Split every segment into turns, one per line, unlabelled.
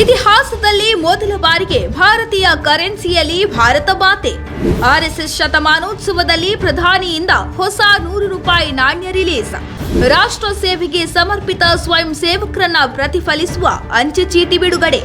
ಇತಿಹಾಸದಲ್ಲಿ ಮೊದಲ ಬಾರಿಗೆ ಭಾರತೀಯ ಕರೆನ್ಸಿಯಲ್ಲಿ ಭಾರತ ಮಾತೆ ಆರ್ಎಸ್ಎಸ್ ಶತಮಾನೋತ್ಸವದಲ್ಲಿ ಪ್ರಧಾನಿಯಿಂದ ಹೊಸ ನೂರು ರೂಪಾಯಿ ನಾಣ್ಯ ರಿಲೀಸ್. ರಾಷ್ಟ್ರ ಸೇವೆಗೆ ಸಮರ್ಪಿತ ಸ್ವಯಂ ಸೇವಕರನ್ನ ಪ್ರತಿಫಲಿಸುವ ಅಂಚೆ ಚೀಟಿ ಬಿಡುಗಡೆ.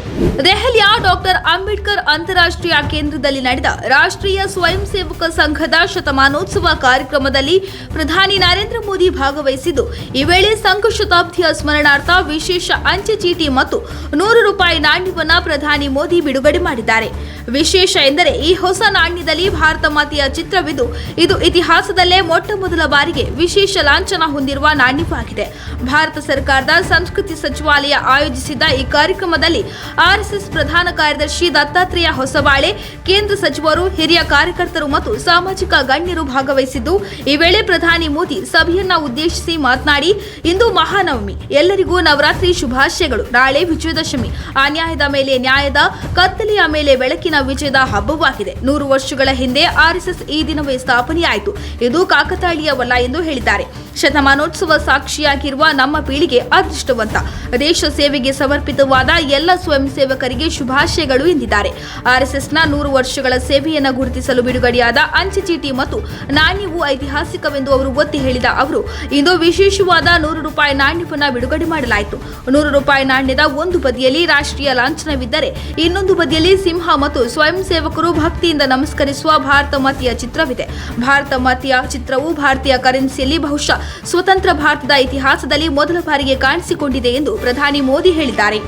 ದೆಹಲಿಯ ಡಾಕ್ಟರ್ ಅಂಬೇಡ್ಕರ್ ಅಂತಾರಾಷ್ಟ್ರೀಯ ಕೇಂದ್ರದಲ್ಲಿ ನಡೆದ ರಾಷ್ಟ್ರೀಯ ಸ್ವಯಂ ಸೇವಕ ಸಂಘದ ಶತಮಾನೋತ್ಸವ ಕಾರ್ಯಕ್ರಮದಲ್ಲಿ ಪ್ರಧಾನಿ ನರೇಂದ್ರ ಮೋದಿ ಭಾಗವಹಿಸಿದ್ದು. ಈ ವೇಳೆ ಸಂಘ ಶತಾಬ್ದಿಯ ಸ್ಮರಣಾರ್ಥ ವಿಶೇಷ ಅಂಚೆ ಚೀಟಿ ಮತ್ತು ನೂರು ರೂಪಾಯಿ ನಾಣ್ಯವನ್ನ ಪ್ರಧಾನಿ ಮೋದಿ ಬಿಡುಗಡೆ ಮಾಡಿದ್ದಾರೆ. ವಿಶೇಷ ಎಂದರೆ ಈ ಹೊಸ ನಾಣ್ಯದಲ್ಲಿ ಭಾರತ ಮಾತೆಯ ಚಿತ್ರವಿದ್ದು ಇದು ಇತಿಹಾಸದಲ್ಲೇ ಮೊಟ್ಟ ಮೊದಲ ಬಾರಿಗೆ ವಿಶೇಷ ಲಾಂಛನ ಹೊಂದಿರುವ ನಾಣ್ಯವಾಗಿದೆ. ಭಾರತ ಸರ್ಕಾರದ ಸಂಸ್ಕೃತಿ ಸಚಿವಾಲಯ ಆಯೋಜಿಸಿದ್ದ ಈ ಕಾರ್ಯಕ್ರಮದಲ್ಲಿ ಆರ್ಎಸ್ಎಸ್ ಪ್ರಧಾನ ಕಾರ್ಯದರ್ಶಿ ದತ್ತಾತ್ರೇಯ ಹೊಸಬಾಳೆ ಕೇಂದ್ರ ಸಚಿವರು, ಹಿರಿಯ ಕಾರ್ಯಕರ್ತರು ಮತ್ತು ಸಾಮಾಜಿಕ ಗಣ್ಯರು ಭಾಗವಹಿಸಿದ್ದು. ಈ ವೇಳೆ ಪ್ರಧಾನಿ ಮೋದಿ ಸಭೆಯನ್ನ ಉದ್ದೇಶಿಸಿ ಮಾತನಾಡಿ, ಇಂದು ಮಹಾನವಮಿ. ಎಲ್ಲರಿಗೂ ನವರಾತ್ರಿ ಶುಭಾಶಯಗಳು. ನಾಳೆ ವಿಜಯದಶಮಿ. ಅನ್ಯಾಯದ ಮೇಲೆ ನ್ಯಾಯದ, ಕತ್ತಲೆಯ ಮೇಲೆ ಬೆಳಕಿನ ವಿಜಯದ ಹಬ್ಬವಾಗಿದೆ. ನೂರು ವರ್ಷಗಳ ಹಿಂದೆ ಆರ್ಎಸ್ಎಸ್ ಈ ದಿನವೇ ಸ್ಥಾಪನೆಯಾಯಿತು. ಇದು ಕಾಕತಾಳೀಯವಲ್ಲ ಎಂದು ಹೇಳಿದ್ದಾರೆ. ಶತಮಾನೋತ್ಸವ ಸಾಕ್ಷಿಯಾಗಿರುವ ನಮ್ಮ ಪೀಳಿಗೆ ಅದೃಷ್ಟವಂತ. ದೇಶ ಸೇವೆಗೆ ಸಮರ್ಪಿತವಾದ ಎಲ್ಲ ಸ್ವಯಂ ಸೇವಕರಿಗೆ ಶುಭಾಶಯಗಳು ಎಂದಿದ್ದಾರೆ. ಆರ್ಎಸ್ಎಸ್ನ ನೂರು ವರ್ಷಗಳ ಸೇವೆಯನ್ನು ಗುರುತಿಸಲು ಬಿಡುಗಡೆಯಾದ ಅಂಚೆ ಚೀಟಿ ಮತ್ತು ನಾಣ್ಯವು ಐತಿಹಾಸಿಕವೆಂದು ಅವರು ಒತ್ತಿ ಹೇಳಿದ ಅವರು, ಇಂದು ವಿಶೇಷವಾದ ನೂರು ರೂಪಾಯಿ ನಾಣ್ಯವನ್ನು ಬಿಡುಗಡೆ ಮಾಡಲಾಯಿತು. ನೂರು ರೂಪಾಯಿ ನಾಣ್ಯದ ಒಂದು ಬದಿಯಲ್ಲಿ ರಾಷ್ಟ್ರೀಯ ಲಾಂಛನವಿದ್ದರೆ ಇನ್ನೊಂದು ಬದಿಯಲ್ಲಿ ಸಿಂಹ ಮತ್ತು ಸ್ವಯಂ ಸೇವಕರು ಭಕ್ತಿಯಿಂದ ನಮಸ್ಕರಿಸುವ ಭಾರತ ಮಾತೆಯ ಚಿತ್ರವಿದೆ. ಭಾರತ ಮಾತೆಯ ಚಿತ್ರವು ಭಾರತೀಯ ಕರೆನ್ಸಿಯಲ್ಲಿ ಬಹುಶಃ ಸ್ವತಂತ್ರ ಭಾರತದ ಇತಿಹಾಸದಲ್ಲಿ ಮೊದಲ ಬಾರಿಗೆ ಕಾಣಿಸಿಕೊಂಡಿದೆ ಎಂದು ಪ್ರಧಾನಿ ಮೋದಿ ಹೇಳಿದ್ದಾರೆ.